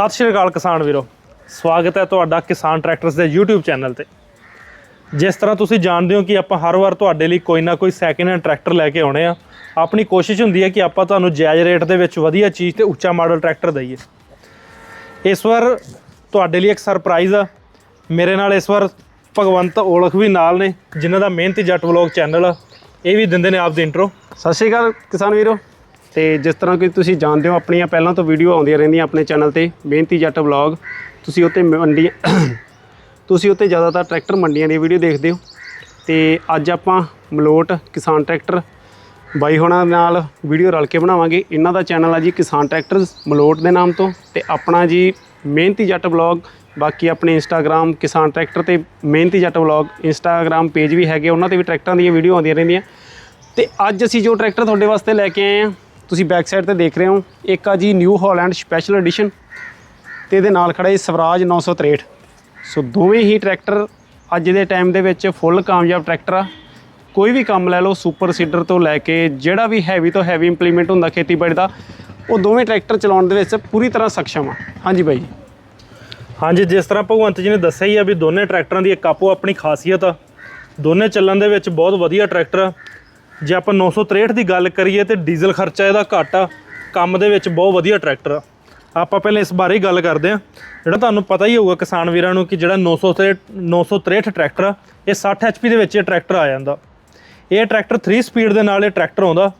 ਸਤਿ ਸ਼੍ਰੀ ਅਕਾਲ ਕਿਸਾਨ ਵੀਰੋ। ਸਵਾਗਤ ਹੈ ਤੁਹਾਡਾ ਕਿਸਾਨ ਟਰੈਕਟਰਸ ਦੇ YouTube ਚੈਨਲ ਤੇ। ਜਿਸ ਤਰ੍ਹਾਂ ਤੁਸੀਂ ਜਾਣਦੇ ਹੋ ਕਿ ਆਪਾਂ ਹਰ ਵਾਰ ਤੁਹਾਡੇ ਲਈ ਕੋਈ ਨਾ ਕੋਈ ਸੈਕਿੰਡ ਹੈਂਡ ਟਰੈਕਟਰ ਲੈ ਕੇ ਆਉਣੇ ਆ, ਆਪਣੀ ਕੋਸ਼ਿਸ਼ ਹੁੰਦੀ ਹੈ ਕਿ ਆਪਾਂ ਤੁਹਾਨੂੰ ਜਾਇਜ਼ ਰੇਟ ਦੇ ਵਿੱਚ ਵਧੀਆ ਚੀਜ਼ ਤੇ ਉੱਚਾ ਮਾਡਲ ਟਰੈਕਟਰ ਦਈਏ। ਇਸ ਵਾਰ ਤੁਹਾਡੇ ਲਈ ਇੱਕ ਸਰਪ੍ਰਾਈਜ਼ ਆ। ਮੇਰੇ ਨਾਲ ਇਸ ਵਾਰ ਭਗਵੰਤ ਔਲਖ ਵੀ ਨਾਲ ਨੇ, ਜਿਨ੍ਹਾਂ ਦਾ ਮਿਹਨਤੀ ਜੱਟ ਵਲੌਗ ਚੈਨਲ ਆ। ਇਹ ਵੀ ਦਿੰਦੇ ਨੇ ਆਪਦੀ ਇੰਟਰੋ ਸਤਿ ਸ਼੍ਰੀ ਅਕਾਲ ਕਿਸਾਨ ਵੀਰੋ। ਤੇ ਜਿਸ ਤਰ੍ਹਾਂ ਕਿ ਤੁਸੀਂ ਜਾਣਦੇ ਹੋ, ਆਪਣੀਆਂ ਪਹਿਲਾਂ ਤੋਂ ਵੀਡੀਓ ਆਉਂਦੀਆਂ ਰਹਿੰਦੀਆਂ ਆਪਣੇ ਚੈਨਲ ਤੇ ਮਿਹਨਤੀ ਜੱਟ ਵਲੌਗ ਤੁਸੀਂ ਉੱਤੇ ਮੰਡੀ ਤੁਸੀਂ ਉੱਤੇ ਜ਼ਿਆਦਾਤਰ ਟਰੈਕਟਰ ਮੰਡੀਆਂ ਦੀ ਵੀਡੀਓ ਦੇਖਦੇ ਹੋ। ਤੇ ਅੱਜ ਆਪਾਂ ਮਲੋਟ ਕਿਸਾਨ ਟਰੈਕਟਰ ਬਾਈ ਹੋਣਾ ਨਾਲ ਵੀਡੀਓ ਰਲ ਕੇ ਬਣਾਵਾਂਗੇ। ਇਹਨਾਂ ਦਾ ਚੈਨਲ ਆ ਜੀ ਕਿਸਾਨ ਟਰੈਕਟਰਸ ਮਲੋਟ ਦੇ ਨਾਮ ਤੋਂ। ਤੇ ਆਪਣਾ ਜੀ ਮਿਹਨਤੀ ਜੱਟ ਵਲੌਗ ਬਾਕੀ ਆਪਣੇ ਇੰਸਟਾਗ੍ਰam ਕਿਸਾਨ ਟਰੈਕਟਰ ਤੇ ਮਿਹਨਤੀ ਜੱਟ ਵਲੌਗ ਇੰਸਟਾਗ੍ਰam ਪੇਜ ਵੀ ਹੈਗੇ, ਉਹਨਾਂ ਤੇ ਵੀ ਟਰੈਕਟਰਾਂ ਦੀਆਂ ਵੀਡੀਓ ਆਉਂਦੀਆਂ ਰਹਿੰਦੀਆਂ। ਤੇ ਅੱਜ ਅਸੀਂ ਜੋ ਟਰੈਕਟਰ ਤੁਹਾਡੇ ਵਾਸਤੇ ਲੈ ਕੇ ਆਏ ਹਾਂ ਤੁਸੀਂ ਬੈਕ ਸਾਈਡ ਤੇ ਦੇਖ ਰਹੇ ਹੋ, ਇੱਕ ਆ ਜੀ ਨਿਊ ਹਾਲੈਂਡ ਸਪੈਸ਼ਲ ਐਡੀਸ਼ਨ ਤੇ ਇਹਦੇ ਨਾਲ ਖੜਾ ਜੀ ਸਵਰਾਜ 963 ਸੋ ਦੋਵੇਂ ਹੀ ਟਰੈਕਟਰ ਅੱਜ ਦੇ ਟਾਈਮ ਦੇ ਵਿੱਚ ਫੁੱਲ ਕਾਮਯਾਬ ਟਰੈਕਟਰ ਆ। ਕੋਈ ਵੀ ਕੰਮ ਲੈ ਲਓ ਸੁਪਰ ਸੀਡਰ ਤੋਂ ਲੈ ਕੇ ਜਿਹੜਾ ਵੀ ਹੈਵੀ ਤੋਂ ਹੈਵੀ ਇੰਪਲੀਮੈਂਟ ਹੁੰਦਾ ਖੇਤੀਬਾੜੀ ਦਾ, ਉਹ ਦੋਵੇਂ ਟਰੈਕਟਰ ਚਲਾਉਣ ਦੇ ਵਿੱਚ ਪੂਰੀ ਤਰ੍ਹਾਂ ਸક્ષਮ ਆ। ਹਾਂਜੀ ਬਾਈ ਜੀ। ਹਾਂਜੀ, ਜਿਸ ਤਰ੍ਹਾਂ ਭਗਵੰਤ ਜੀ ਨੇ ਦੱਸਿਆ ਹੀ ਆ ਵੀ ਦੋਨੇ ਟਰੈਕਟਰਾਂ ਦੀ ਇੱਕ ਆਪੋ ਆਪਣੀ ਖਾਸੀਅਤ ਆ। ਦੋਨੇ ਚੱਲਣ ਦੇ ਵਿੱਚ ਬਹੁਤ ਵਧੀਆ ਟਰੈਕਟਰ ਆ। ਜੇ ਆਪਾਂ 963 ਦੀ ਗੱਲ ਕਰੀਏ ਤੇ ਡੀਜ਼ਲ ਖਰਚਾ ਇਹਦਾ ਘੱਟ ਆ। ਕੰਮ ਦੇ ਵਿੱਚ ਬਹੁਤ ਵਧੀਆ ਟਰੈਕਟਰ ਆ। ਆਪਾਂ ਪਹਿਲਾਂ ਇਸ ਬਾਰੇ ਹੀ ਗੱਲ ਕਰਦੇ ਆ ਜਿਹੜਾ ਤੁਹਾਨੂੰ ਪਤਾ ਹੀ ਹੋਊਗਾ ਕਿਸਾਨ ਵੀਰਾਂ ਨੂੰ ਕਿ ਜਿਹੜਾ 963 963 ਟਰੈਕਟਰ ਆ, ਇਹ 60 ਐਚਪੀ ਦੇ ਵਿੱਚ ਇਹ ਟਰੈਕਟਰ ਆ ਜਾਂਦਾ। ਇਹ ਟਰੈਕਟਰ 3 ਸਪੀਡ ਦੇ ਨਾਲ ਇਹ ਟਰੈਕਟਰ ਆਉਂਦਾ।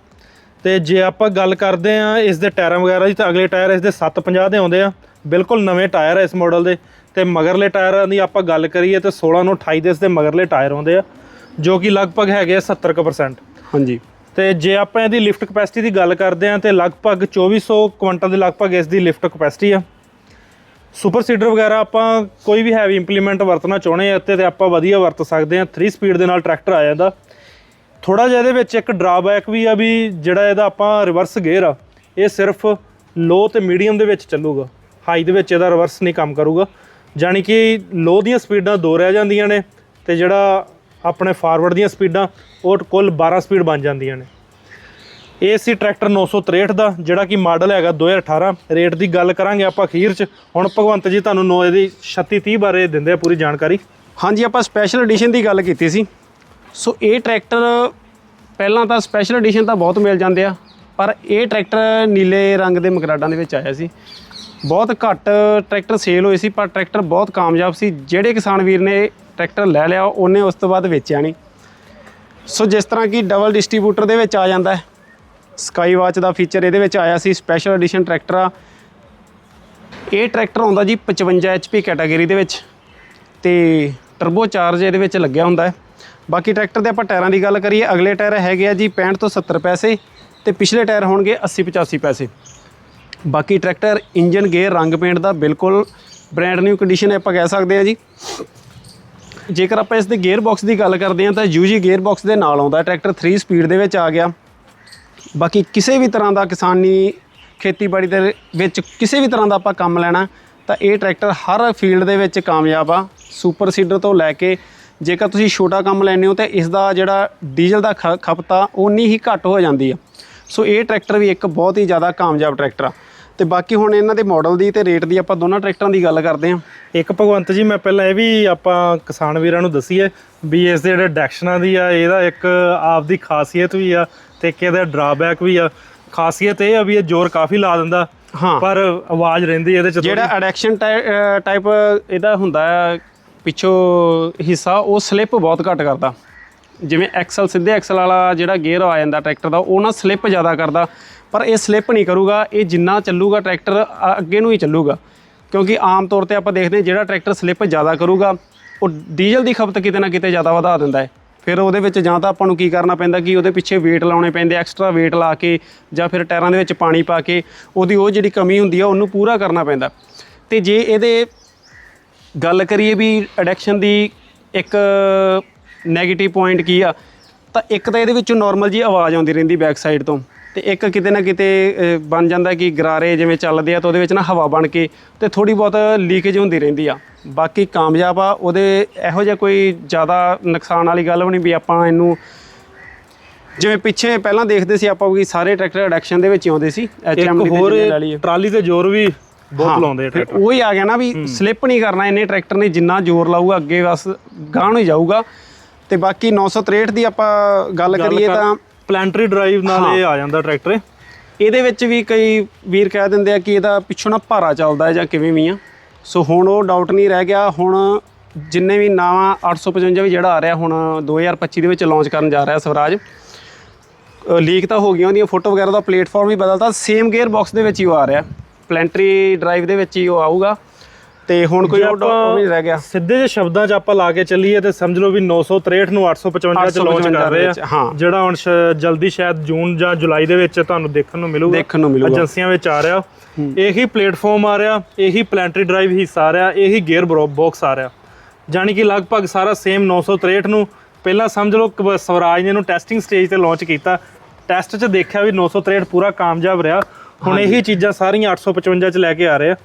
ਤੇ ਜੇ ਆਪਾਂ ਗੱਲ ਕਰਦੇ ਆ ਇਸ ਦੇ ਟਾਇਰਾਂ ਵਗੈਰਾ ਦੀ, ਤਾਂ ਅਗਲੇ ਟਾਇਰ ਇਸ ਦੇ 750 ਦੇ ਆਉਂਦੇ ਆ। ਬਿਲਕੁਲ ਨਵੇਂ ਟਾਇਰ ਆ ਇਸ ਮਾਡਲ ਦੇ। ਤੇ ਮਗਰਲੇ ਟਾਇਰਾਂ ਦੀ ਆਪਾਂ ਗੱਲ ਕਰੀਏ ਤੇ 16 ਨੂੰ 28 ਦੇ ਇਸ ਦੇ ਮਗਰਲੇ ਟਾਇਰ ਆਉਂਦੇ ਆ, ਜੋ ਕਿ ਲਗਭਗ ਹੈਗੇ ਆ 70% ਹਾਂਜੀ। ਤੇ ਜੇ ਆਪਾਂ ਇਹਦੀ ਲਿਫਟ ਕਪੈਸਿਟੀ ਦੀ ਗੱਲ ਕਰਦੇ ਹਾਂ, ਤੇ ਲਗਭਗ 2400 ਕੁਇੰਟਲ ਦੇ ਲਗਭਗ ਇਸ ਦੀ ਲਿਫਟ ਕਪੈਸਿਟੀ ਆ। ਸੁਪਰ ਸੀਡਰ ਵਗੈਰਾ ਆਪਾਂ ਕੋਈ ਵੀ ਹੈਵੀ ਇੰਪਲੀਮੈਂਟ ਵਰਤਣਾ ਚਾਹੁੰਦੇ ਆ ਇੱਥੇ ਤੇ ਆਪਾਂ ਵਧੀਆ ਵਰਤ ਸਕਦੇ ਆ 3 ਸਪੀਡ ਦੇ ਨਾਲ ਟਰੈਕਟਰ ਆ ਜਾਂਦਾ। ਥੋੜਾ ਜਿਹਾ ਇਹਦੇ ਵਿੱਚ ਇੱਕ ਡਰਾਬੈਕ ਵੀ ਆ ਵੀ ਜਿਹੜਾ ਇਹਦਾ ਆਪਾਂ ਰਿਵਰਸ ਗੇਅਰ ਆ, ਇਹ ਸਿਰਫ ਲੋ ਤੇ ਮੀਡੀਅਮ ਦੇ ਵਿੱਚ ਚੱਲੂਗਾ। ਹਾਈ ਦੇ ਵਿੱਚ ਇਹਦਾ ਰਿਵਰਸ ਨਹੀਂ ਕੰਮ ਕਰੂਗਾ। ਜਾਣੀ ਕਿ ਲੋ ਦੀਆਂ ਸਪੀਡਾਂ ਦੋ ਰਹਿ ਜਾਂਦੀਆਂ ਨੇ ਤੇ ਜਿਹੜਾ ਆਪਣੇ ਫਾਰਵਰਡ ਦੀਆਂ ਸਪੀਡਾਂ ਉਹ ਕੁੱਲ 12 ਸਪੀਡ ਬਣ ਜਾਂਦੀਆਂ ਨੇ। ਇਹ ਸੀ ਟਰੈਕਟਰ 963 ਦਾ, ਜਿਹੜਾ ਕਿ ਮਾਡਲ ਹੈਗਾ 2018 ਰੇਟ ਦੀ ਗੱਲ ਕਰਾਂਗੇ ਆਪਾਂ ਅਖੀਰ 'ਚ। ਹੁਣ ਭਗਵੰਤ ਜੀ ਤੁਹਾਨੂੰ ਨੋ ਇਹਦੀ 36 30 ਬਾਰੇ ਦਿੰਦੇ ਆ ਪੂਰੀ ਜਾਣਕਾਰੀ। ਹਾਂਜੀ, ਆਪਾਂ ਸਪੈਸ਼ਲ ਐਡੀਸ਼ਨ ਦੀ ਗੱਲ ਕੀਤੀ ਸੀ। ਸੋ ਇਹ ਟਰੈਕਟਰ ਪਹਿਲਾਂ ਤਾਂ ਸਪੈਸ਼ਲ ਐਡੀਸ਼ਨ ਤਾਂ ਬਹੁਤ ਮਿਲ ਜਾਂਦੇ ਆ, ਪਰ ਇਹ ਟਰੈਕਟਰ ਨੀਲੇ ਰੰਗ ਦੇ ਮਕਰਾਡਾਂ ਦੇ ਵਿੱਚ ਆਇਆ ਸੀ। ਬਹੁਤ ਘੱਟ ਟਰੈਕਟਰ ਸੇਲ ਹੋਏ ਸੀ, ਪਰ ਟਰੈਕਟਰ ਬਹੁਤ ਕਾਮਯਾਬ ਸੀ। ਜਿਹੜੇ ਕਿਸਾਨ ਵੀਰ ਨੇ ਟਰੈਕਟਰ ਲੈ ਲਿਆ, ਉਹਨੇ ਉਸ ਤੋਂ ਬਾਅਦ ਵੇਚਿਆ ਨਹੀਂ। ਸੋ ਜਿਸ ਤਰ੍ਹਾਂ ਕਿ ਡਬਲ ਡਿਸਟ੍ਰੀਬਿਊਟਰ ਦੇ ਵਿੱਚ ਆ ਜਾਂਦਾ ਹੈ। ਸਕਾਈ ਵਾਚ ਦਾ ਫੀਚਰ ਇਹਦੇ ਵਿੱਚ ਆਇਆ ਸੀ ਸਪੈਸ਼ਲ ਐਡੀਸ਼ਨ ਟਰੈਕਟਰ ਆ। ਇਹ ਟਰੈਕਟਰ ਆਉਂਦਾ ਜੀ 55 HP ਕੈਟਾਗਰੀ ਦੇ ਵਿੱਚ ਤੇ ਟਰਬੋ ਚਾਰਜ ਇਹਦੇ ਵਿੱਚ ਲੱਗਿਆ ਹੁੰਦਾ ਹੈ। ਬਾਕੀ ਟਰੈਕਟਰ ਦੇ ਆਪਾਂ ਟਾਇਰਾਂ ਦੀ ਗੱਲ ਕਰੀਏ, ਅਗਲੇ ਟਾਇਰ ਹੈਗੇ ਆ ਜੀ 65 ਤੋਂ 70 ਪੈਸੇ ਤੇ ਪਿਛਲੇ ਟਾਇਰ ਹੋਣਗੇ 80 85 ਪੈਸੇ। ਬਾਕੀ ਟਰੈਕਟਰ ਇੰਜਨ, ਗੇਅਰ ਰੰਗ ਪੇਂਟ ਦਾ ਬਿਲਕੁਲ ਬ੍ਰੈਂਡ ਨਿਊ ਕੰਡੀਸ਼ਨ ਆਪਾਂ ਕਹਿ ਸਕਦੇ ਆ ਜੀ। ਜੇਕਰ ਆਪਾਂ ਇਸ ਦੇ ਗੇਅਰ ਬਾਕਸ ਦੀ ਗੱਲ ਕਰਦੇ ਹਾਂ ਤਾਂ ਯੂਜੀ ਗੇਅਰ ਬਾਕਸ ਦੇ ਨਾਲ ਆਉਂਦਾ ਟਰੈਕਟਰ 3 ਸਪੀਡ ਦੇ ਵਿੱਚ ਆ ਗਿਆ। ਬਾਕੀ ਕਿਸੇ ਵੀ ਤਰ੍ਹਾਂ ਦਾ ਕਿਸਾਨੀ ਖੇਤੀਬਾੜੀ ਦੇ ਵਿੱਚ ਕਿਸੇ ਵੀ ਤਰ੍ਹਾਂ ਦਾ ਆਪਾਂ ਕੰਮ ਲੈਣਾ, ਤਾਂ ਇਹ ਟਰੈਕਟਰ ਹਰ ਫੀਲਡ ਦੇ ਵਿੱਚ ਕਾਮਯਾਬ ਆ। ਸੁਪਰ ਸੀਡਰ ਤੋਂ ਲੈ ਕੇ ਜੇਕਰ ਤੁਸੀਂ ਛੋਟਾ ਕੰਮ ਲੈਣੇ ਹੋ ਤਾਂ ਇਸ ਦਾ ਜਿਹੜਾ ਡੀਜ਼ਲ ਦਾ ਖ- ਖਪਤ ਆ ਉਨੀ ਹੀ ਘੱਟ ਹੋ ਜਾਂਦੀ ਆ। ਸੋ ਇਹ ਟਰੈਕਟਰ ਵੀ ਇੱਕ ਬਹੁਤ ਹੀ ਜ਼ਿਆਦਾ ਕਾਮਯਾਬ ਟਰੈਕਟਰ ਆ। ਤੇ ਬਾਕੀ ਹੁਣ ਇਹਨਾਂ ਦੇ ਮਾਡਲ ਦੀ ਤੇ ਰੇਟ ਦੀ ਆਪਾਂ ਦੋਨਾਂ ਟਰੈਕਟਰਾਂ ਦੀ ਗੱਲ ਕਰਦੇ ਹਾਂ। ਇੱਕ ਭਗਵੰਤ ਜੀ ਮੈਂ ਪਹਿਲਾਂ ਇਹ ਵੀ ਆਪਾਂ ਕਿਸਾਨ ਵੀਰਾਂ ਨੂੰ ਦਸੀਏ ਵੀ ਇਸ ਦੇ ਜਿਹੜੇ ਡੈਕਸ਼ਨਾਂ ਦੀ ਆ ਇਹਦਾ ਇੱਕ ਆਪਦੀ ਖਾਸੀਅਤ ਵੀ ਆ ਤੇ ਇੱਕ ਇਹਦਾ ਡਰਾਬੈਕ ਵੀ ਆ। ਖਾਸੀਅਤ ਇਹ ਆ ਵੀ ਇਹ ਜ਼ੋਰ ਕਾਫੀ ਲਾ ਦਿੰਦਾ ਹਾਂ। ਪਰ ਆਵਾਜ਼ ਰਹਿੰਦੀ ਇਹਦੇ ਚ ਜਿਹੜਾ ਅਡੈਕਸ਼ਨ ਟਾਈਪ ਇਹਦਾ ਹੁੰਦਾ ਹੈ ਪਿੱਛੋਂ ਹਿੱਸਾ ਉਹ ਸਲਿੱਪ ਬਹੁਤ ਘੱਟ ਕਰਦਾ। ਜਿਵੇਂ ਐਕਸਲ ਸਿੱਧੇ ਐਕਸਲ ਵਾਲਾ ਜਿਹੜਾ ਗੇਅਰ ਆ ਜਾਂਦਾ ਟਰੈਕਟਰ ਦਾ ਉਹ ਨਾ ਸਲਿੱਪ ਜ਼ਿਆਦਾ ਕਰਦਾ। ਪਰ ਇਹ ਸਲਿੱਪ ਨਹੀਂ ਕਰੂਗਾ, ਇਹ ਜਿੰਨਾ ਚੱਲੂਗਾ ਟਰੈਕਟਰ ਅੱਗੇ ਨੂੰ ਹੀ ਚੱਲੂਗਾ। ਕਿਉਂਕਿ ਆਮ ਤੌਰ ਤੇ ਆਪਾਂ ਦੇਖਦੇ ਹਾਂ ਜਿਹੜਾ ਟਰੈਕਟਰ ਸਲਿੱਪ ਜ਼ਿਆਦਾ ਕਰੂਗਾ, ਉਹ ਡੀਜ਼ਲ ਦੀ ਖਪਤ ਕਿਤੇ ਨਾ ਕਿਤੇ ਜ਼ਿਆਦਾ ਵਧਾ ਦਿੰਦਾ ਹੈ। ਫਿਰ ਉਹਦੇ ਵਿੱਚ ਜਾਂ ਤਾਂ ਆਪਾਂ ਨੂੰ ਕੀ ਕਰਨਾ ਪੈਂਦਾ ਕਿ ਉਹਦੇ ਪਿੱਛੇ weight ਲਾਉਣੇ ਪੈਂਦੇ ਐਕਸਟਰਾ weight ਲਾ ਕੇ ਜਾਂ ਫਿਰ ਟਾਇਰਾਂ ਦੇ ਵਿੱਚ ਪਾਣੀ ਪਾ ਕੇ ਉਹਦੀ ਉਹ ਜਿਹੜੀ ਕਮੀ ਹੁੰਦੀ ਆ, ਉਹਨੂੰ ਪੂਰਾ ਕਰਨਾ ਪੈਂਦਾ। ਤੇ ਜੇ ਇਹਦੇ ਗੱਲ ਕਰੀਏ ਵੀ ਐਡਿਕਸ਼ਨ ਦੀ ਇੱਕ 네ਗੇਟਿਵ ਪੁਆਇੰਟ ਕੀ ਆ, ਤਾਂ ਇੱਕ ਤਾਂ ਇਹਦੇ ਵਿੱਚੋਂ ਨਾਰਮਲ ਜੀ ਆਵਾਜ਼ ਆਉਂਦੀ ਰਹਿੰਦੀ ਬੈਕ ਸਾਈਡ ਤੋਂ। ਤੇ ਇੱਕ ਕਿਤੇ ਨਾ ਕਿਤੇ ਬਣ ਜਾਂਦਾ ਕਿ ਗਰਾਰੇ ਜਿਵੇਂ ਚੱਲਦੇ ਆ ਤਾਂ ਉਹਦੇ ਵਿੱਚ ਨਾ ਹਵਾ ਬਣ ਕੇ ਤੇ ਥੋੜੀ ਬਹੁਤ ਲੀਕੇਜ ਹੁੰਦੀ ਰਹਿੰਦੀ ਆ। ਬਾਕੀ ਕਾਮਯਾਬ ਆ ਉਹਦੇ ਇਹੋ ਜਿਹਾ ਕੋਈ ਜ਼ਿਆਦਾ ਨੁਕਸਾਨ ਵਾਲੀ ਗੱਲ ਵੀ ਨਹੀਂ ਵੀ ਆਪਾਂ ਇਹਨੂੰ ਜਿਵੇਂ ਪਿੱਛੇ ਪਹਿਲਾਂ ਦੇਖਦੇ ਸੀ ਆਪਾਂ ਵੀ ਸਾਰੇ ਟਰੈਕਟਰ ਐਡਿਕਸ਼ਨ ਦੇ ਵਿੱਚ ਹੀ ਆਉਂਦੇ ਸੀ ਇੱਕ ਐਚਐਮਡੀ ਹੋਰ ਤੇ ਜਿੰਨੇ ਲੈ ਲਈਏ। ਟਰਾਲੀ ਤੇ ਜ਼ੋਰ ਵੀ ਬਹੁਤ ਲਾਉਂਦੇ ਆ ਫਿਰ ਟਰੈਕਟਰ ਉਹ ਹੀ ਆ ਗਿਆ ਨਾ ਵੀ ਸਲਿੱਪ ਨਹੀਂ ਕਰਨਾ ਇਹਨੇ ਟਰੈਕਟਰ ਨੇ ਜਿੰਨਾ ਜ਼ੋਰ ਲਾਊਗਾ ਅੱਗੇ ਬਸ ਗਾਂਹ ਨੂੰ ਹੀ ਜਾਊਗਾ। ਤੇ ਬਾਕੀ 963 ਦੀ ਆਪਾਂ ਗੱਲ ਕਰੀਏ ਤਾਂ ਪਲੈਂਟਰੀ ਡਰਾਈਵ ਨਾਲ ਇਹ ਆ ਜਾਂਦਾ ਟਰੈਕਟਰ ਇਹਦੇ ਵਿੱਚ ਵੀ ਕਈ ਵੀਰ ਕਹਿ ਦਿੰਦੇ ਆ ਕਿ ਇਹਦਾ ਪਿੱਛੋਂ ਨਾ ਭਾਰਾ ਚੱਲਦਾ ਹੈ ਜਾਂ ਕਿਵੇਂ ਵੀ ਆ। ਸੋ ਹੁਣ ਉਹ ਡਾਊਟ ਨਹੀਂ ਰਹਿ ਗਿਆ। ਹੁਣ ਜਿੰਨੇ ਵੀ ਨਵਾਂ 855 ਵੀ ਜਿਹੜਾ ਆ ਰਿਹਾ ਹੁਣ 2025 ਦੇ ਵਿੱਚ ਲਾਂਚ ਕਰਨ ਜਾ ਰਿਹਾ ਸਵਰਾਜ। ਲੀਕ ਤਾਂ ਹੋ ਗਈਆਂ ਉਹਦੀਆਂ ਫੋਟੋ ਵਗੈਰਾ ਦਾ ਪਲੇਟਫਾਰਮ ਵੀ ਬਦਲਤਾ। ਸੇਮ ਗੇਅਰ ਬਾਕਸ ਦੇ ਵਿੱਚ ਹੀ ਉਹ ਆ ਰਿਹਾ। ਪਲੈਂਟਰੀ ਡਰਾਈਵ ਦੇ ਵਿੱਚ ਹੀ ਉਹ ਆਊਗਾ। ਤੇ ਹੁਣ ਕੋਈ ਉਹ ਨਹੀਂ ਰਹਿ ਗਿਆ। ਸਿੱਧੇ ਜਿਹੇ ਸ਼ਬਦਾਂ 'ਚ ਆਪਾਂ ਲਾ ਕੇ ਚੱਲੀਏ ਤੇ ਸਮਝ ਲਓ ਵੀ 963 ਨੂੰ 855 ਚ ਲਾਂਚ 855 ਕਰ ਰਹੇ ਆ। ਜਿਹੜਾ ਹੁਣ ਜਲਦੀ ਸ਼ਾਇਦ ਜੂਨ ਜਾਂ ਜੁਲਾਈ ਦੇ ਵਿੱਚ ਤੁਹਾਨੂੰ ਦੇਖਣ ਨੂੰ ਮਿਲੂਗਾ। ਦੇਖਣ ਨੂੰ ਮਿਲੂਗਾ। ਏਜੰਸੀਆਂ ਵਿੱਚ ਆ ਰਿਹਾ। ਇਹੀ ਪਲੇਟਫਾਰਮ ਆ ਰਿਹਾ ਇਹੀ ਪਲੈਂਟਰੀ ਡਰਾਈਵ ਹਿੱਸਾ ਆ ਰਿਹਾ ਇਹੀ ਗੇਅਰ ਬਾਕਸ ਆ ਰਿਹਾ। ਜਾਣੀ ਕਿ ਲਗਭਗ ਸਾਰਾ ਸੇਮ 963 ਨੂੰ ਪਹਿਲਾਂ ਸਮਝ ਲਓ ਸਵਰਾਜ ਨੇ ਇਹਨੂੰ ਟੈਸਟਿੰਗ ਸਟੇਜ ਤੇ ਲਾਂਚ ਕੀਤਾ। ਟੈਸਟ 'ਚ ਦੇਖਿਆ ਵੀ 963 ਪੂਰਾ ਕਾਮਯਾਬ ਰਿਹਾ। ਹੁਣ ਇਹੀ ਚੀਜ਼ਾਂ ਸਾਰੀਆਂ 855 ਚ ਲੈ ਕੇ ਆ ਰਹੇ ਆ।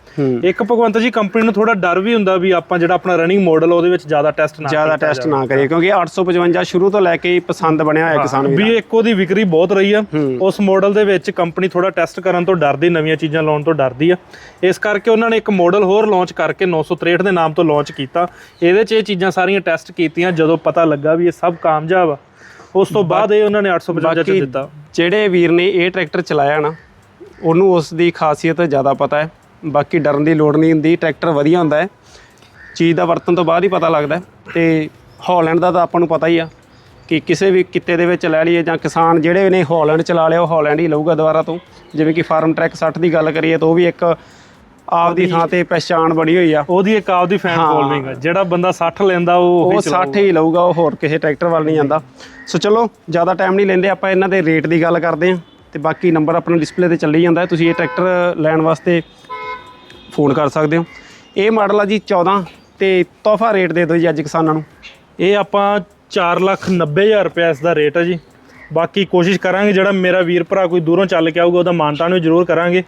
ਇੱਕ ਭਗਵੰਤ ਜੀ ਕੰਪਨੀ ਨੂੰ ਥੋੜਾ ਡਰ ਵੀ ਹੁੰਦਾ ਵੀ ਆਪਾਂ ਜਿਹੜਾ ਆਪਣਾ ਰਨਿੰਗ ਮਾਡਲ ਉਹਦੇ ਵਿੱਚ ਜ਼ਿਆਦਾ ਟੈਸਟ ਨਾ ਜ਼ਿਆਦਾ ਟੈਸਟ ਨਾ ਕਰੀਏ ਕਿਉਂਕਿ 855 ਸ਼ੁਰੂ ਤੋਂ ਲੈ ਕੇ ਹੀ ਪਸੰਦ ਬਣਿਆ ਹੋਇਆ ਕਿਸਾਨ ਵੀ ਇੱਕ ਉਹਦੀ ਵਿਕਰੀ ਬਹੁਤ ਰਹੀ ਆ। ਉਸ ਮਾਡਲ ਦੇ ਵਿੱਚ ਕੰਪਨੀ ਥੋੜਾ ਟੈਸਟ ਕਰਨ ਤੋਂ ਡਰਦੀ ਨਵੀਆਂ ਚੀਜ਼ਾਂ ਲਾਉਣ ਤੋਂ ਡਰਦੀ ਆ। ਇਸ ਕਰਕੇ ਉਹਨਾਂ ਨੇ ਇੱਕ ਮਾਡਲ ਹੋਰ ਲਾਂਚ ਕਰਕੇ 963 ਦੇ ਨਾਮ ਤੋਂ ਲਾਂਚ ਕੀਤਾ। ਇਹਦੇ 'ਚ ਇਹ ਚੀਜ਼ਾਂ ਸਾਰੀਆਂ ਟੈਸਟ ਕੀਤੀਆਂ ਜਦੋਂ ਪਤਾ ਲੱਗਾ ਵੀ ਇਹ ਸਭ ਕਾਮਯਾਬ ਆ। ਉਸ ਤੋਂ ਬਾਅਦ ਇਹ ਉਹਨਾਂ ਨੇ 855 ਚ ਦਿੱਤਾ। ਜਿਹੜੇ ਵੀਰ ਨੇ ਇਹ ਟਰੈਕਟਰ ਚਲਾਇਆ ਨਾ ਉਹਨੂੰ ਉਸ ਦੀ ਖਾਸੀਅਤ ਜ਼ਿਆਦਾ ਪਤਾ ਹੈ। ਬਾਕੀ ਡਰਨ ਦੀ ਲੋੜ ਨਹੀਂ ਹੁੰਦੀ ਟਰੈਕਟਰ ਵਧੀਆ ਹੁੰਦਾ ਹੈ। ਚੀਜ਼ ਦਾ ਵਰਤਨ ਤੋਂ ਬਾਅਦ ਹੀ ਪਤਾ ਲੱਗਦਾ। ਤੇ ਹਾਲੈਂਡ ਦਾ ਤਾਂ ਆਪਾਂ ਨੂੰ ਪਤਾ ਹੀ ਆ ਕਿ ਕਿਸੇ ਵੀ ਕਿੱਤੇ ਦੇ ਵਿੱਚ ਲੈ ਲਈਏ ਜਾਂ ਕਿਸਾਨ ਜਿਹੜੇ ਨੇ ਹਾਲੈਂਡ ਚਲਾ ਲਿਆ ਉਹ ਹਾਲੈਂਡ ਹੀ ਲਊਗਾ ਦੁਬਾਰਾ ਤੋਂ। ਜਿਵੇਂ ਕਿ ਫਾਰਮ ਟਰੈਕ 60 ਦੀ ਗੱਲ ਕਰੀਏ ਤਾਂ ਉਹ ਵੀ ਇੱਕ ਆਪਦੀ ਥਾਂ ਤੇ ਪਛਾਣ ਬੜੀ ਹੋਈ ਆ। ਉਹਦੀ ਇੱਕ ਆਪਦੀ ਫੈਨ। ਫੋਲੋਇੰਗ ਆ। ਜਿਹੜਾ ਬੰਦਾ 60 ਲੈਂਦਾ ਉਹ ਉਹ ਉਹੀ 60 ਹੀ ਲਊਗਾ ਉਹ ਹੋਰ ਕਿਸੇ ਟਰੈਕਟਰ ਵੱਲ ਨਹੀਂ ਜਾਂਦਾ। ਸੋ ਚਲੋ ਜ਼ਿਆਦਾ ਟਾਈਮ ਨਹੀਂ ਲੈਂਦੇ ਆਪਾਂ ਇਹਨਾਂ ਦੇ ਰੇਟ ਦੀ ਗੱਲ ਕਰਦੇ ਹਾਂ। ਤੇ ਬਾਕੀ ਨੰਬਰ ਆਪਣਾ ਡਿਸਪਲੇ ਤੇ ਚੱਲੀ ਜਾਂਦਾ ਹੈ। ਤੁਸੀਂ ਇਹ ਟਰੈਕਟਰ ਲੈਣ ਵਾਸਤੇ ਫੋਨ ਕਰ ਸਕਦੇ ਹੋ। ਇਹ ਮਾਡਲ ਆ ਜੀ 14 ਤੇ ਤੋਹਫਾ ਰੇਟ ਦੇ ਦਿਓ ਜੀ ਅੱਜ ਕਿਸਾਨਾਂ ਨੂੰ। ਇਹ ਆਪਾਂ 490000 ਰੁਪਏ ਇਸ ਦਾ ਰੇਟ ਹੈ ਜੀ। ਬਾਕੀ ਕੋਸ਼ਿਸ਼ ਕਰਾਂਗੇ, ਜਿਹੜਾ ਮੇਰਾ ਵੀਰ ਭਰਾ ਕੋਈ ਦੂਰੋਂ ਚੱਲ ਕੇ ਆਊਗਾ, ਉਹਦਾ ਮਾਨਤਾਨ ਵੀ ਜ਼ਰੂਰ ਕਰਾਂਗੇ।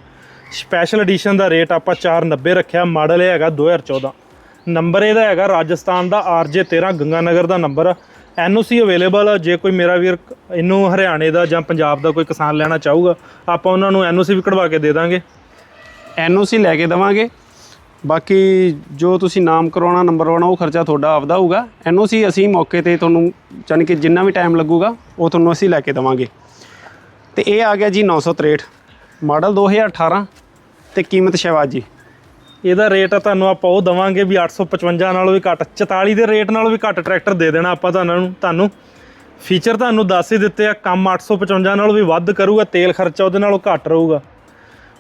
ਸਪੈਸ਼ਲ ਐਡੀਸ਼ਨ ਦਾ ਰੇਟ ਆਪਾਂ 490 ਰੱਖਿਆ, ਮਾਡਲ ਇਹ ਹੈਗਾ 2014 ਨੰਬਰ ਇਹਦਾ ਹੈਗਾ ਰਾਜਸਥਾਨ ਦਾ RJ13 ਗੰਗਾਨਗਰ ਦਾ ਨੰਬਰ ਆ। ਐਨਓਸੀ ਅਵੇਲੇਬਲ ਆ, ਜੇ ਕੋਈ ਮੇਰਾ ਵੀਰ ਇਹਨੂੰ ਹਰਿਆਣੇ ਦਾ ਜਾਂ ਪੰਜਾਬ ਦਾ ਕੋਈ ਕਿਸਾਨ ਲੈਣਾ ਚਾਹੂਗਾ, ਆਪਾਂ ਉਹਨਾਂ ਨੂੰ ਐਨਓਸੀ ਵੀ ਕਢਵਾ ਕੇ ਦੇ ਦਾਂਗੇ। ਐਨਓਸੀ ਲੈ ਕੇ ਦਵਾਂਗੇ। ਬਾਕੀ ਜੋ ਤੁਸੀਂ ਨਾਮ ਕਰਵਾਉਣਾ ਨੰਬਰ ਕਰਵਾਉਣਾ ਉਹ ਖਰਚਾ ਤੁਹਾਡਾ ਆਪਦਾ ਹੋਊਗਾ। ਐਨਓਸੀ ਅਸੀਂ ਮੌਕੇ ਤੇ ਤੁਹਾਨੂੰ ਯਾਨੀ ਕਿ ਜਿੰਨਾ ਵੀ ਟਾਈਮ ਲੱਗੂਗਾ, ਉਹ ਤੁਹਾਨੂੰ ਅਸੀਂ ਲੈ ਕੇ ਦਵਾਂਗੇ। ਤੇ ਇਹ ਆ ਗਿਆ ਜੀ 963 ਮਾਡਲ 2018 ਤੇ ਕੀਮਤ ਸ਼ਹਿਬਾਜ਼ ਜੀ। ਇਹਦਾ ਰੇਟ ਆ ਤੁਹਾਨੂੰ ਆਪਾਂ ਉਹ ਦਵਾਂਗੇ ਵੀ 855 ਨਾਲੋਂ ਵੀ ਘੱਟ 44 ਦੇ ਰੇਟ ਨਾਲੋਂ ਵੀ ਘੱਟ ਟਰੈਕਟਰ ਦੇ ਦੇਣਾ ਆਪਾਂ ਤੁਹਾਨੂੰ ਤੁਹਾਨੂੰ। ਫੀਚਰ ਤੁਹਾਨੂੰ ਦੱਸ ਹੀ ਦਿੱਤੇ ਆ, ਕੰਮ 855 ਨਾਲੋਂ ਵੀ ਵੱਧ ਕਰੂਗਾ, ਤੇਲ ਖਰਚਾ ਉਹਦੇ ਨਾਲੋਂ ਘੱਟ ਰਹੂਗਾ।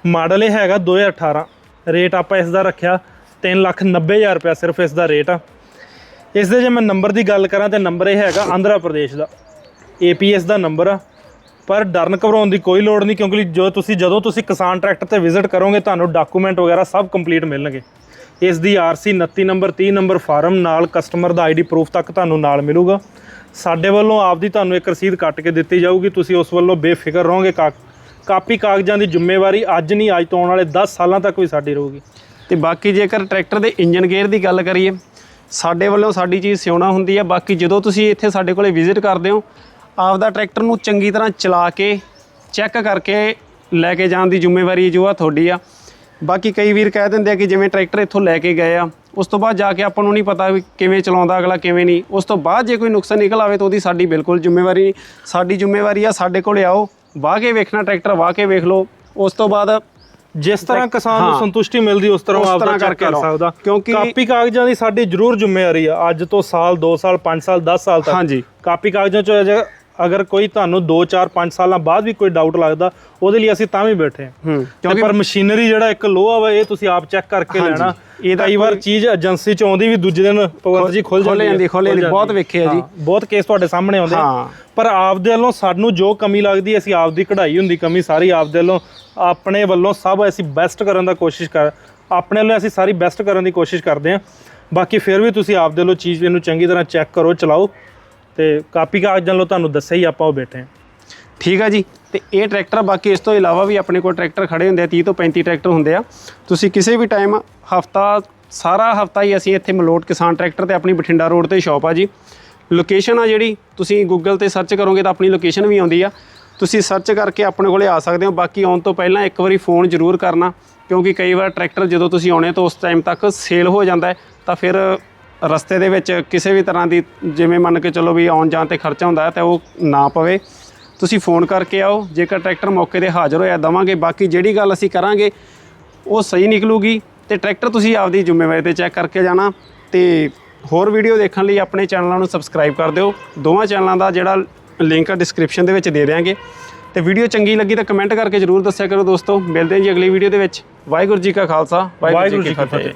ਮਾਡਲ ਇਹ ਹੈਗਾ 2018 ਰੇਟ ਆਪਾਂ ਇਸ ਦਾ ਰੱਖਿਆ 390000 ਰੁਪਏ ਸਿਰਫ ਇਸ ਦਾ ਰੇਟ ਆ। ਇਸ ਦੇ ਜੇ ਮੈਂ ਨੰਬਰ ਦੀ ਗੱਲ ਕਰਾਂ ਤੇ ਨੰਬਰ ਇਹ ਹੈਗਾ ਆਂਧਰਾ ਪ੍ਰਦੇਸ਼ ਦਾ ਏਪੀਐਸ ਦਾ ਨੰਬਰ ਆ। ਪਰ ਡਰਨ ਘਬਰਾਉਣ ਦੀ ਕੋਈ ਲੋੜ ਨਹੀਂ, ਕਿਉਂਕਿ ਜੋ ਤੁਸੀਂ, ਜਦੋਂ ਤੁਸੀਂ ਕਿਸਾਨ ਟਰੈਕਟਰ ਤੇ ਵਿਜ਼ਿਟ ਕਰੋਗੇ, ਤੁਹਾਨੂੰ ਡਾਕੂਮੈਂਟ ਵਗੈਰਾ ਸਭ ਕੰਪਲੀਟ ਮਿਲਣਗੇ। ਇਸ ਦੀ ਆਰਸੀ 29 ਨੰਬਰ 30 ਨੰਬਰ ਫਾਰਮ ਨਾਲ ਕਸਟਮਰ ਦਾ ਆਈਡੀ ਪ੍ਰੂਫ ਤੱਕ ਤੁਹਾਨੂੰ ਨਾਲ ਮਿਲੂਗਾ। ਸਾਡੇ ਵੱਲੋਂ ਆਪਦੀ ਤੁਹਾਨੂੰ ਇੱਕ ਰਸੀਦ ਕੱਟ ਕੇ ਦਿੱਤੀ ਜਾਊਗੀ। ਤੁਸੀਂ ਉਸ ਵੱਲੋਂ ਬੇਫਿਕਰ ਰਹੋਗੇ, ਕਾ ਕਾਪੀ ਕਾਗਜ਼ਾਂ ਦੀ ਜ਼ਿੰਮੇਵਾਰੀ ਅੱਜ ਨਹੀਂ, ਅੱਜ ਤੋਂ ਆਉਣ ਵਾਲੇ 10 ਸਾਲਾਂ ਤੱਕ ਵੀ ਸਾਡੀ ਰਹੂਗੀ। ਤੇ ਬਾਕੀ ਜੇਕਰ ਟਰੈਕਟਰ ਦੇ ਇੰਜਨ ਗੇਅਰ ਦੀ ਗੱਲ ਕਰੀਏ, ਸਾਡੇ ਵੱਲੋਂ ਸਾਡੀ ਚੀਜ਼ ਸਿਉਣਾ ਹੁੰਦੀ ਹੈ ਬਾਕੀ ਜਦੋਂ ਤੁਸੀਂ ਇੱਥੇ ਸਾਡੇ ਕੋਲੇ ਵਿਜ਼ਿਟ ਕਰਦੇ ਹੋ ਆਪਦਾ ਟਰੈਕਟਰ ਨੂੰ ਚੰਗੀ ਤਰ੍ਹਾਂ ਚਲਾ ਕੇ ਚੈੱਕ ਕਰਕੇ ਲੈ ਕੇ ਜਾਣ ਦੀ ਜ਼ਿੰਮੇਵਾਰੀ ਜੋ ਆ ਤੁਹਾਡੀ ਆ। ਬਾਕੀ ਕਈ ਵੀਰ ਕਹਿ ਦਿੰਦੇ ਆ ਕਿ ਜਿਵੇਂ ਟਰੈਕਟਰ ਇੱਥੋਂ ਲੈ ਕੇ ਗਏ ਆ ਉਸ ਤੋਂ ਬਾਅਦ ਜਾ ਕੇ ਆਪਾਂ ਨੂੰ ਨਹੀਂ ਪਤਾ ਵੀ ਕਿਵੇਂ ਚਲਾਉਂਦਾ ਅਗਲਾ ਕਿਵੇਂ ਨਹੀਂ। ਉਸ ਤੋਂ ਬਾਅਦ ਜੇ ਕੋਈ ਨੁਕਸਾਨ ਨਿਕਲ ਆਵੇ ਤਾਂ ਉਹਦੀ ਸਾਡੀ ਬਿਲਕੁਲ ਜ਼ਿੰਮੇਵਾਰੀ ਨਹੀਂ। ਸਾਡੀ ਜ਼ਿੰਮੇਵਾਰੀ ਆ ਸਾਡੇ ਕੋਲੇ ਆਓ ਵਾਹ ਕੇ ਵੇਖਣਾ ਟਰੈਕਟਰ ਵਾਹ ਕੇ ਵੇਖ ਲਓ। ਉਸ ਤੋਂ ਬਾਅਦ ਜਿਸ ਤਰ੍ਹਾਂ ਕਿਸਾਨ ਨੂੰ। ਸੰਤੁਸ਼ਟੀ ਮਿਲਦੀ ਉਸ ਤਰ੍ਹਾਂ ਚੈੱਕ ਕਰਕੇ ਕਰ। ਸਕਦਾ। ਕਿਉਂਕਿ- ਕਾਪੀ ਕਾਗਜ਼ਾਂ ਦੀ ਸਾਡੀ ਜ਼ਰੂਰ ਜ਼ਿੰਮੇਵਾਰੀ ਆ। ਅੱਜ ਤੋਂ ਸਾਲ 2 ਸਾਲ 5 ਸਾਲ 10 ਸਾਲ ਤੱਕ। ਹਾਂਜੀ। ਕਾਪੀ ਕਾਗਜ਼ਾਂ ਚ ਅਗਰ ਕੋਈ ਤੁਹਾਨੂੰ 2 4 5 ਸਾਲਾਂ ਬਾਅਦ ਵੀ ਕੋਈ ਡਾਊਟ ਲੱਗਦਾ ਉਹਦੇ ਲਈ ਅਸੀਂ ਤਾਂ ਵੀ ਬੈਠੇ ਹਾਂ। ਹੂੰ ਕਿਉਂਕਿ ਪਰ ਮਸ਼ੀਨਰੀ ਜਿਹੜਾ ਇੱਕ ਲੋਹਾ ਵਾ ਇਹ ਤੁਸੀਂ ਆਪ ਚੈੱਕ ਕਰਕੇ। ਲੈਣਾ। ਇਹਦਾ ਕਈ ਵਾਰ ਚੀਜ਼ ਏਜੰਸੀ ਚ ਆਉਂਦੀ ਵੀ ਦੂਜੇ ਦਿਨ ਭਗਵੰਤ ਜੀ ਖੁੱਲ ਜਾਂਦੀ ਜਾਂਦੀ, ਖੁੱਲ੍ਹ ਜਾਂਦੀ, ਬਹੁਤ ਵੇਖੇ ਆ ਜੀ। ਹਾਂ, ਬਹੁਤ ਕੇਸ ਤੁਹਾਡੇ ਸਾਹਮਣੇ ਆਉਂਦੇ ਆ। ਹਾਂ। ਪਰ ਆਪਦੇ ਵੱਲੋਂ ਸਾਨੂੰ ਜੋ ਕਮੀ ਲੱਗਦੀ ਅਸੀਂ ਆਪਦੀ ਕਢਾਈ ਹੁੰਦੀ ਕਮੀ ਸਾਰੀ ਆਪਦੇ ਵੱਲੋਂ ਆਪਣੇ ਵੱਲੋਂ ਸਭ ਅਸੀਂ ਬੈਸਟ ਕਰਨ ਦਾ ਕੋਸ਼ਿਸ਼ ਕਰ ਆਪਣੇ ਵੱਲੋਂ ਅਸੀਂ ਸਾਰੀ ਬੈਸਟ ਕਰਨ ਦੀ ਕੋਸ਼ਿਸ਼ ਕਰਦੇ ਹਾਂ। ਬਾਕੀ ਫਿਰ ਵੀ ਤੁਸੀਂ ਆਪਦੇ ਵੱਲੋਂ ਚੀਜ਼ ਨੂੰ ਚੰਗੀ ਤਰ੍ਹਾਂ ਚੈੱਕ ਕਰੋ ਚਲਾਓ। ਤੇ ਕਾਪੀ ਕਾਗਜ਼ਾਂ ਵੱਲੋਂ ਤੁਹਾਨੂੰ ਦੱਸਿਆ ਹੀ ਆਪਾਂ ਉਹ ਬੈਠੇ ਹਾਂ। ਠੀਕ ਆ ਜੀ, ਤੇ ਇਹ ਟਰੈਕਟਰ ਬਾਕੀ ਇਸ ਤੋਂ ਇਲਾਵਾ ਵੀ ਆਪਣੇ ਕੋਲ ਟਰੈਕਟਰ ਖੜੇ ਹੁੰਦੇ ਆ 30 ਤੋਂ 35 ਟਰੈਕਟਰ ਹੁੰਦੇ ਆ। ਤੁਸੀਂ ਕਿਸੇ ਵੀ ਟਾਈਮ ਹਫਤਾ, ਸਾਰਾ ਹਫਤਾ ਹੀ ਅਸੀਂ ਇੱਥੇ ਮਲੋਟ ਕਿਸਾਨ ਟਰੈਕਟਰ ਤੇ ਆਪਣੀ ਬਠਿੰਡਾ ਰੋਡ ਤੇ ਸ਼ਾਪ ਆ ਜੀ। ਲੋਕੇਸ਼ਨ ਆ ਜਿਹੜੀ, ਤੁਸੀਂ ਗੂਗਲ ਤੇ ਸਰਚ ਕਰੋਗੇ ਤਾਂ ਆਪਣੀ ਲੋਕੇਸ਼ਨ ਵੀ ਆਉਂਦੀ ਆ। ਤੁਸੀਂ ਸਰਚ ਕਰਕੇ ਆਪਣੇ ਕੋਲੇ ਆ ਸਕਦੇ ਹੋ, ਬਾਕੀ ਆਉਣ ਤੋਂ ਪਹਿਲਾਂ ਇੱਕ ਵਾਰੀ ਫੋਨ ਜ਼ਰੂਰ ਕਰਨਾ, ਕਿਉਂਕਿ ਕਈ ਵਾਰ ਟਰੈਕਟਰ ਜਦੋਂ ਤੁਸੀਂ ਆਉਣੇ ਤਾਂ ਉਸ ਟਾਈਮ ਤੱਕ ਸੇਲ ਹੋ ਜਾਂਦਾ ਹੈ, ਤਾਂ ਫਿਰ ਰਸਤੇ ਦੇ ਵਿੱਚ ਕਿਸੇ ਵੀ ਤਰ੍ਹਾਂ ਦੀ ਜਿਵੇਂ ਮੰਨ ਕੇ ਚੱਲੋ ਵੀ ਆਉਣ ਜਾਣ ਤੇ ਖਰਚਾ ਹੁੰਦਾ ਹੈ ਤਾਂ ਉਹ ਨਾ ਪਵੇ। ਤੁਸੀਂ ਫੋਨ ਕਰਕੇ ਆਓ ਜੇਕਰ ਟਰੈਕਟਰ ਮੌਕੇ ਤੇ ਹਾਜ਼ਰ ਹੋਇਆ ਦਵਾਂਗੇ ਬਾਕੀ ਜਿਹੜੀ ਗੱਲ ਅਸੀਂ ਕਰਾਂਗੇ ਉਹ ਸਹੀ ਨਿਕਲੂਗੀ ਤੇ ਟਰੈਕਟਰ ਤੁਸੀਂ ਆਪਦੀ ਜ਼ਿੰਮੇਵਾਰੀ ਤੇ ਚੈੱਕ ਕਰਕੇ ਜਾਣਾ ਤੇ ਹੋਰ ਵੀਡੀਓ ਦੇਖਣ ਲਈ ਆਪਣੇ ਚੈਨਲਾਂ ਨੂੰ ਸਬਸਕ੍ਰਾਈਬ ਕਰ ਦਿਓ। ਦੋਵਾਂ ਚੈਨਲਾਂ ਦਾ ਜਿਹੜਾ ਲਿੰਕ ਡਿਸਕ੍ਰਿਪਸ਼ਨ ਦੇ ਵਿੱਚ ਦੇ ਦਿਆਂਗੇ। ਤੇ ਵੀਡੀਓ ਚੰਗੀ ਲੱਗੀ ਤਾਂ ਕਮੈਂਟ ਕਰਕੇ ਜਰੂਰ ਦੱਸਿਆ ਕਰੋ ਦੋਸਤੋ। ਮਿਲਦੇ ਹਾਂ ਜੀ ਅਗਲੀ ਵੀਡੀਓ ਦੇ ਵਿੱਚ। ਵਾਹਿਗੁਰੂ ਜੀ ਕਾ ਖਾਲਸਾ ਵਾਹਿਗੁਰੂ ਜੀ ਕੀ ਫਤਿਹ।